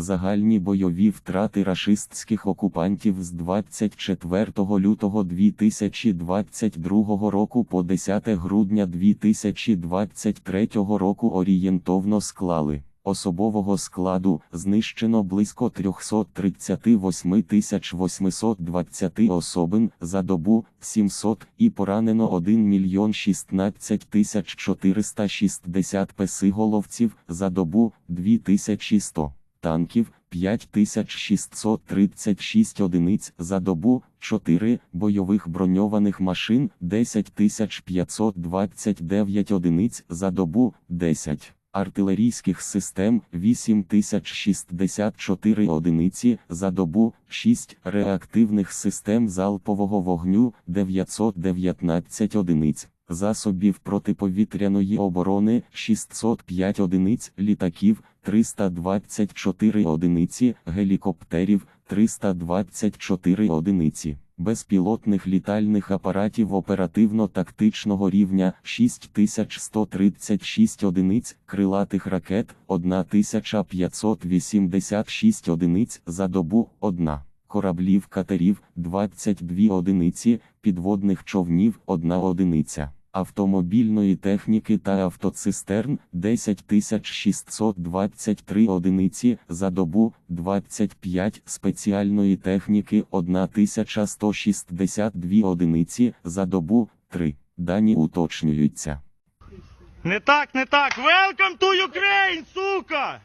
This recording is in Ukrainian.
Загальні бойові втрати рашистських окупантів з 24 лютого 2022 року по 10 грудня 2023 року орієнтовно склали. Особового складу знищено близько 338 820 особин за добу 700 і поранено 1 мільйон 16 460 песиголовців за добу 2100 танків 5636 одиниць за добу, 4 бойових броньованих машин 10529 одиниць за добу, 10 артилерійських систем 8064 одиниці за добу, 6 реактивних систем залпового вогню 919 одиниць. Засобів протиповітряної оборони 605 одиниць літаків, 324 одиниці гелікоптерів, 324 одиниці. Безпілотних літальних апаратів оперативно-тактичного рівня 6136 одиниць крилатих ракет, 1586 одиниць за добу, 1 кораблів катерів 22 одиниці, підводних човнів 1 одиниця, автомобільної техніки та автоцистерн 10623 одиниці за добу, 25 спеціальної техніки 1162 одиниці за добу, 3. Дані уточнюються. Не так, не так. Welcome to Ukraine, сука!